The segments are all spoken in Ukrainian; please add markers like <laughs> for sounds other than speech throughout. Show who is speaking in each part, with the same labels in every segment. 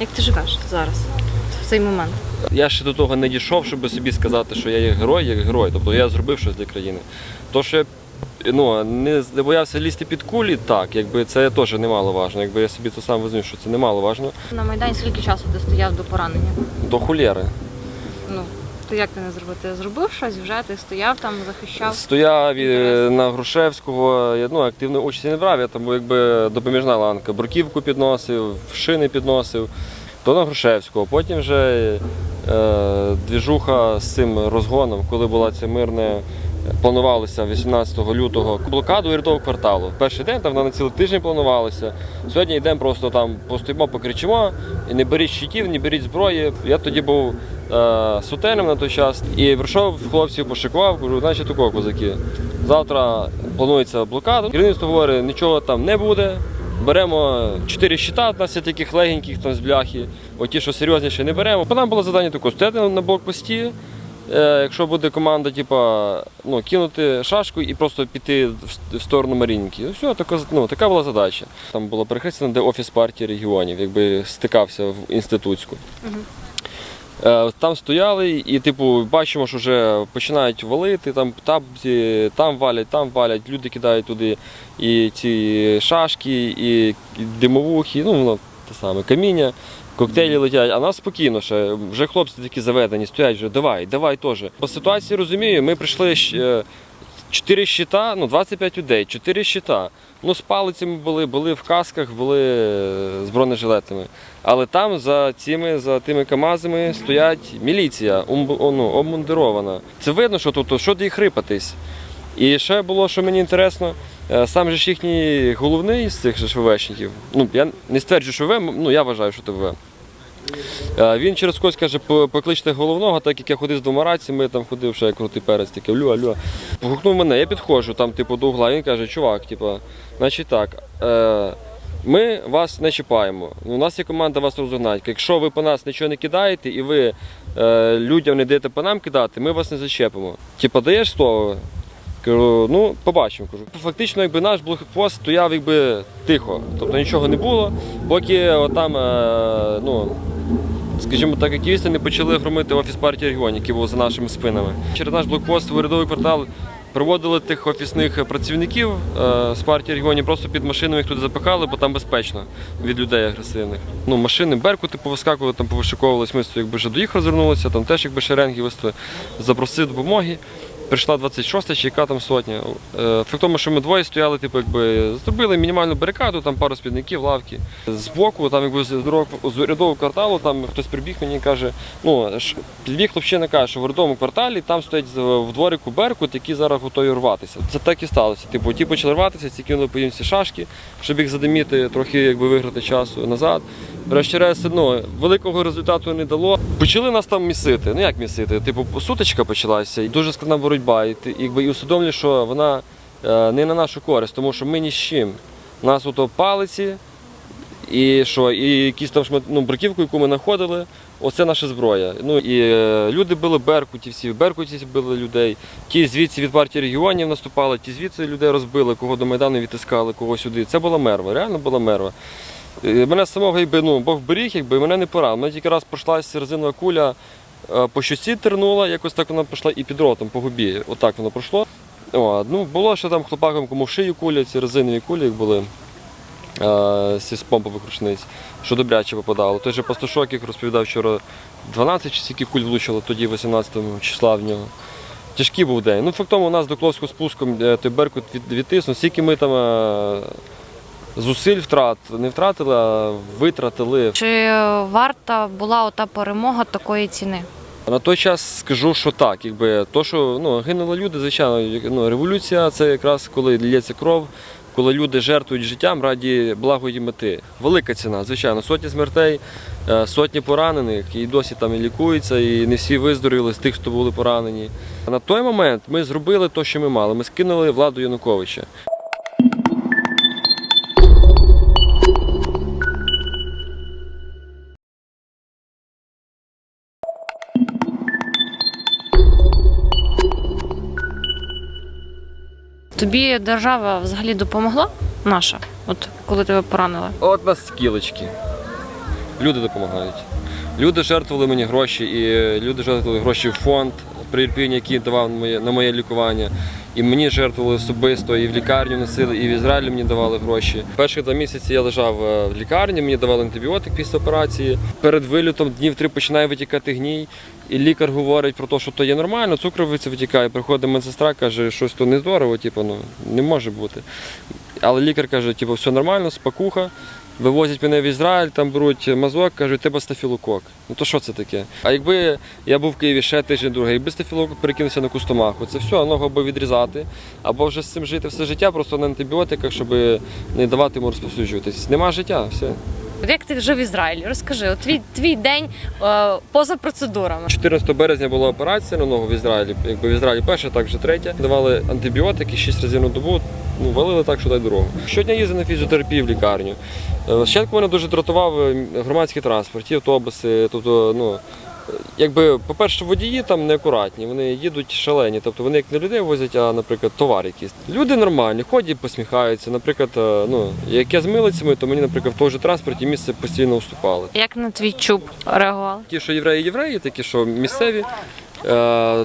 Speaker 1: Як ти живеш зараз, в цей момент?
Speaker 2: Я ще до того не дійшов, щоб собі сказати, що я є герой, як герой. Тобто я зробив щось для країни. То, що я ну, не не боявся лізти під кулі, так, якби це теж немало важно. Якби я собі це сам визнав, що це немало важно.
Speaker 1: На Майдані скільки часу ти стояв до поранення?
Speaker 2: До хулєри.
Speaker 1: Ну, то як ти не зробив? Ти зробив щось вже, ти стояв там, захищав.
Speaker 2: Стояв і на Грушевського, я ну, активної участі не брав, я там якби допоміжна ланка. Бруківку підносив, шини підносив, то на Грушевського. Потім вже е, двіжуха з цим розгоном, коли була ця мирне, планувалося 18 лютого блокаду урядового кварталу. Перший день там на цілий тиждень планувалося. Сьогодні йдемо просто там постоїмо, покричимо, і не беріть щитів, не беріть зброї. Я тоді був е, сутенем на той час і прийшов хлопців, пошикував, кажу, значить такого козаки. Завтра планується блокада. Керівництво говорить, нічого там не буде. Беремо чотири щита, нас є таких легеньких там з бляхи. Оті, що серйозніше, не беремо. По нам було завдання таке стояти на блокпості. Е, якщо буде команда, типа, ну, кинути шашку і просто піти в сторону Марінки. Все, така, ну, така була задача. Там було перехрестя, де офіс партії регіонів, якби стикався в інститутську. Е, Там стояли і, типу, бачимо, що вже починають валити, там, там, там валять, там валять, люди кидають туди і ці шашки, і димовухи, ну, воно те саме, каміння, коктейлі летять, а нас спокійно ще. Вже хлопці такі заведені, стоять вже, давай, давай теж. По ситуації розумію, ми прийшли е, чотири щита, ну 25 людей, чотири щита. Ну, з палицями були, були в касках, були е, з бронежилетами. Але там за цими, за тими КАМАЗами стоять міліція, ну, обмундирована. Це видно, що тут, що де їх рипатись. І ще було, що мені інтересно, е, сам же ж їхній головний з цих же ну я не стверджую, що ВВ, ну я вважаю, що це ВВ. Е, Він через когось каже, покличте головного, так як я ходив з двома раціями, там ходив ще як крутий перець, таке алло, алло. Погукнув мене, я підходжу, там, типу, до угла, він каже, чувак, типу, значить так, е, ми вас не чіпаємо. У нас є команда вас розогнати. Якщо ви по нас нічого не кидаєте і ви е, людям не даєте по нам кидати, ми вас не зачепимо. Типа, даєш слово? Кажу, ну, побачимо. Кажу. Фактично, якби наш блокпост стояв якби тихо, тобто нічого не було, поки отам, е, ну, скажімо так, активісти не почали громити офіс партії регіонів, який був за нашими спинами. Через наш блокпост в урядовий квартал проводили тих офісних працівників е, з партії регіонів, просто під машинами їх туди запихали, бо там безпечно від людей агресивних. Ну, машини беркути повискакували, там повишиковувались, ми якби вже до їх розвернулися, там теж якби шеренги виставили, запросили допомоги. Прийшла 26-та чи яка там сотня. Е, Факт в тому, що ми двоє стояли, типу, якби зробили мінімальну барикаду, там пару спідників, лавки. Збоку, там якби з з урядового кварталу, там хтось прибіг мені і каже, ну підбіг хлопчина каже, що в урядовому кварталі там стоять в дворику беркут, які зараз готові рватися. Це так і сталося. Типу, ті почали рватися, ці кинули по їм ці шашки, щоб їх задиміти, трохи якби виграти часу назад. Врешті-решт, ну, великого результату не дало. Почали нас там місити. Ну як місити? Типу, сутичка почалася, і дуже складна боротьба. І, якби, і усвідомлюєш, що вона е, не на нашу користь, тому що ми ні з чим. Нас ото палиці, і що, і якісь там шмат, ну, бруківку, яку ми знаходили, оце наша зброя. Ну і е, люди били беркуті, всі беркуті били людей. Ті звідси від партії регіонів наступали, ті звідси людей розбили, кого до Майдану відтискали, кого сюди. Це була мерва, реально була мерва. Е, Мене самого якби, ну, Бог беріг, якби мене не поранив. Мене тільки раз пройшлася резинова куля е, по щосі тернула, якось так вона пішла і під ротом по губі. Отак воно пройшло. О, ну, було ще там хлопакам, кому в шию куля, ці резинові кулі як були е, зі з помпових рушниць, що добряче попадало. Той же пастушок, як розповідав вчора, 12 чи скільки куль влучило тоді, 18 числа в нього. Тяжкий був день. Ну, фактом у нас до Кловського е, той Беркут відтиснув, скільки ми там е, зусиль втрат, не втратили, а витратили.
Speaker 1: Чи варта була ота перемога такої ціни?
Speaker 2: На той час скажу, що так, якби то, що ну, гинули люди, звичайно, ну, революція це якраз коли лється кров, коли люди жертвують життям раді благої мети. Велика ціна, звичайно, сотні смертей, е, сотні поранених, і досі там і лікуються, і не всі виздоровіли з тих, хто були поранені. На той момент ми зробили те, що ми мали. Ми скинули владу Януковича.
Speaker 1: Тобі держава взагалі допомогла наша, от коли тебе поранили?
Speaker 2: От нас скілочки. люди допомагають. Люди жертвували мені гроші, і люди жертвували гроші в фонд при Ірпіні, який давав на моє, на моє лікування. І мені жертвували особисто, і в лікарню носили, і в Ізраїлі мені давали гроші. Перші два місяці я лежав е, в лікарні, мені давали антибіотик після операції. Перед вильотом днів три починає витікати гній. І лікар говорить про те, що то є нормально, цукровиця витікає. Приходить медсестра, каже, щось то нездорово, типу, ну не може бути. Але лікар каже, типу, все нормально, спокуха. Вивозять мене в Ізраїль, там беруть мазок, кажуть, тебе стафілокок. Ну то що це таке? А якби я був в Києві ще тиждень другий, якби стафілокок перекинувся на кустомаху, це все, ногу або відрізати, або вже з цим жити все життя, просто на антибіотиках, щоб не давати йому розповсюджуватись. Нема життя, все.
Speaker 1: От як ти жив в Ізраїлі? Розкажи, от твій, твій день е, поза процедурами.
Speaker 2: 14 березня була операція на ногу в Ізраїлі. Якби в Ізраїлі перша, так вже третя. Давали антибіотики 6 разів на добу. Ну, валили так, що дай дорогу. Щодня їздив на фізіотерапію в лікарню. Е, Спочатку мене дуже дратував е, громадський транспорт, автобуси. Тобто, ну, якби, по-перше, водії там неакуратні, вони їдуть шалені. Тобто вони як не людей возять, а, наприклад, товар якийсь. Люди нормальні, ходять, посміхаються. Наприклад, е, ну, як я з милицями, то мені, наприклад, в тому ж транспорті місце постійно уступали.
Speaker 1: Як на твій чуб реагували?
Speaker 2: Ті, що євреї, євреї, такі, що місцеві,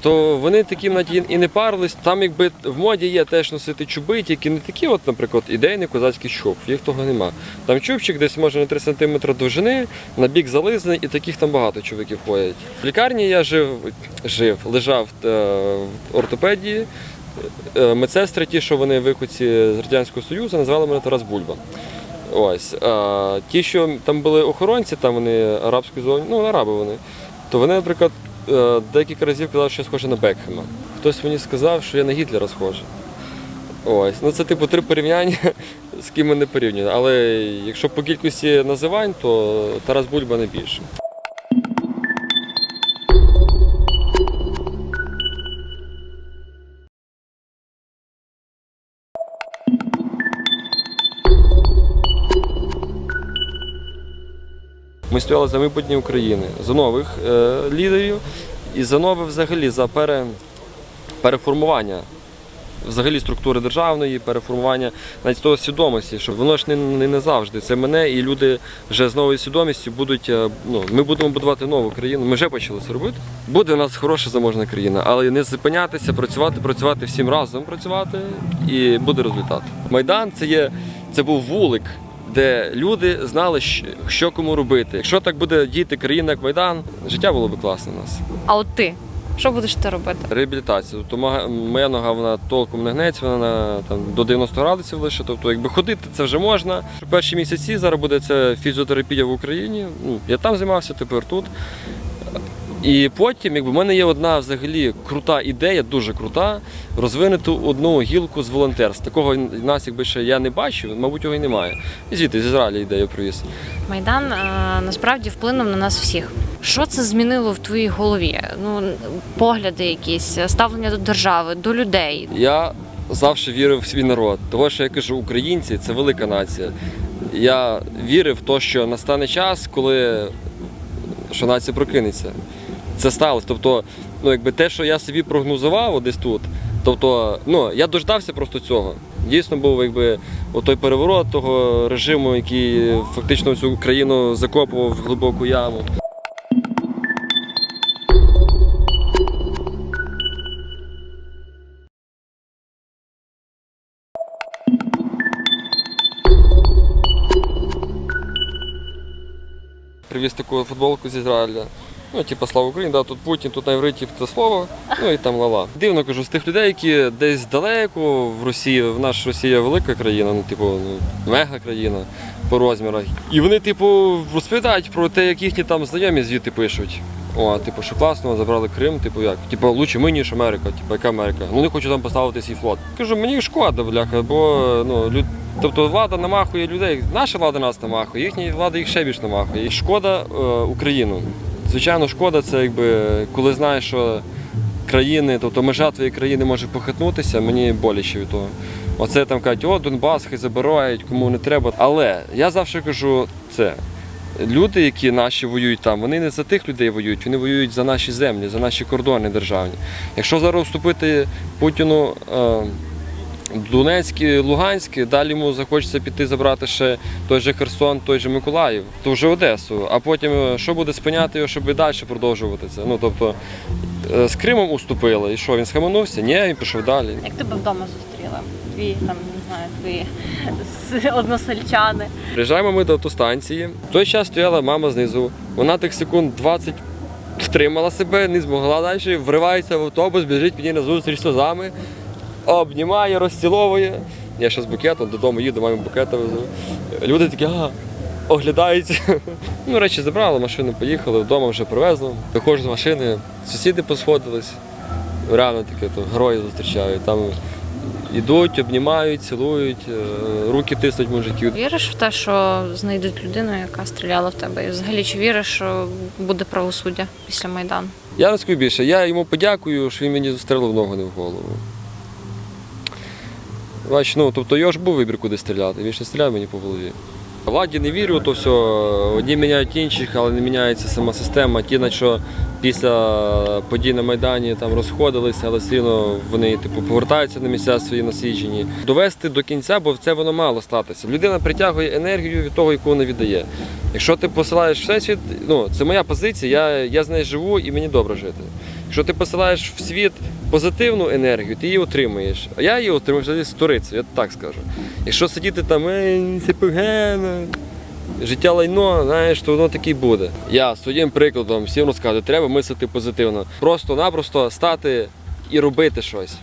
Speaker 2: то вони такі навіть і- не парились. Там якби в моді є теж носити чуби, тільки не такі, от, наприклад, ідейний козацький чуб. Їх того нема. Там чубчик десь може на 3 см довжини, на бік зализаний, і таких там багато чоловіків ходять. В лікарні я жив, жив лежав е, в ортопедії. Е, Медсестри, ті, що вони виходці з Радянського Союзу, назвали мене Тарас Бульба. Ось. А, ті, що там були охоронці, там вони арабської зоні, ну, араби вони, то вони, наприклад, е, декілька разів казав, що я схожий на Бекхема. Хтось мені сказав, що я на Гітлера схожий. Ось. Ну це типу три порівняння, <laughs> з ким ми не порівнюємо. Але якщо по кількості називань, то Тарас Бульба не більше. Ми стояли за майбутнє України, за нових е, лідерів і за нове взагалі за пере, переформування взагалі структури державної, переформування навіть того свідомості, що воно ж не, не, не завжди. Це мене і люди вже з новою свідомістю будуть. е, Ну, ми будемо будувати нову країну. Ми вже почали це робити. Буде у нас хороша заможна країна, але не зупинятися, працювати, працювати всім разом працювати, і буде результат. Майдан це є це був вулик. Де люди знали, що кому робити. Якщо так буде діяти країна як Майдан, життя було б класне у нас.
Speaker 1: А от ти? Що будеш ти робити?
Speaker 2: Реабілітація. Тобто моя нога вона толком не гнеться, вона на, там до 90 градусів лише. Тобто, якби ходити, це вже можна. Перші місяці зараз буде це фізіотерапія в Україні. Ну, я там займався, тепер тут. І потім, якби в мене є одна взагалі крута ідея, дуже крута, розвинути одну гілку з волонтерств. Такого нас, якби ще я не бачив, мабуть, його і немає. І звідти з Ізраїля ідею привіз.
Speaker 1: Майдан е, насправді вплинув на нас всіх. Що це змінило в твоїй голові? Ну, погляди якісь, ставлення до держави, до людей.
Speaker 2: Я завжди вірив в свій народ. Того, що я кажу, українці це велика нація. Я вірив в те, що настане час, коли що нація прокинеться. Це сталося. Тобто, ну, якби те, що я собі прогнозував десь тут, тобто, ну, я дождався просто цього. Дійсно був якби той переворот того режиму, який фактично цю країну закопував в глибоку яму. Привіз таку футболку з Ізраїля. Ну, типу, слава Україні, да, тут Путін, тут на євриті це слово, ну і там лава. Дивно кажу, з тих людей, які десь далеко в Росії, в нас Росія велика країна, ну, типу, ну, мега країна по розмірах. І вони, типу, розповідають про те, як їхні там знайомі звідти пишуть. О, типу, що класно, забрали Крим, типу як? Типу, лучше ми, ніж Америка. Типу, яка Америка? Ну не хочу там поставити свій флот. Кажу, мені шкода, бляха, бо ну, люд... Тобто влада намахує людей. Наша влада нас намахує, їхня влада їх ще більш намахує. І шкода е, Україну. Звичайно, шкода це якби коли знаєш, що країни, тобто межа твоєї країни може похитнутися, мені боляче від того. Оце там кажуть, о, Донбас, хай забирають, кому не треба. Але я завжди кажу це. Люди, які наші воюють там, вони не за тих людей воюють, вони воюють за наші землі, за наші кордони державні. Якщо зараз вступити Путіну е, Донецьк, і Луганськ, далі йому захочеться піти забрати ще той же Херсон, той же Миколаїв, то вже Одесу. А потім е, що буде спиняти його, щоб і далі продовжувати це? Ну тобто е, з Кримом уступили, і що він схаменувся? Ні, він пішов далі.
Speaker 1: Як тебе вдома зустріли? Твої там не знаю, твої односельчани.
Speaker 2: Приїжджаємо ми до автостанції. В той час стояла мама знизу. Вона тих секунд 20 втримала себе, не змогла далі, вривається в автобус, біжить мені на зустріч сльозами, обнімає, розціловує. Я ще з букетом додому їду, мамі букета везу. Люди такі, а, оглядаються. <laughs> Ну, речі забрали, машину поїхали, вдома вже привезли. Виходжу з машини, сусіди посходились. Реально таке, то герої зустрічають. Там ідуть, обнімають, цілують, е, руки тиснуть мужиків.
Speaker 1: Віриш в те, що знайдуть людину, яка стріляла в тебе? І взагалі чи віриш, що буде правосуддя після Майдану?
Speaker 2: Я не скажу більше, я йому подякую, що він мені застрелив ногу не в голову. Бач, ну, тобто його ж був вибір, куди стріляти, він ж не стріляв мені по голові. Владі не вірю, то все, одні міняють інших, але не міняється сама система. Ті, на що після подій на Майдані там розходилися, але все одно вони типу, повертаються на місця свої насичені. Довести до кінця, бо це воно мало статися. Людина притягує енергію від того, яку вона віддає. Якщо ти посилаєш всесвіт, ну це моя позиція, я, я з нею живу і мені добре жити. Якщо ти посилаєш в світ позитивну енергію, ти її отримуєш. А я її отримую з сторицею, я так скажу. Якщо сидіти там, «Ей, це погано, життя лайно, знаєш, то воно таки буде. Я своїм прикладом всім розказую, треба мислити позитивно. Просто-напросто стати і робити щось.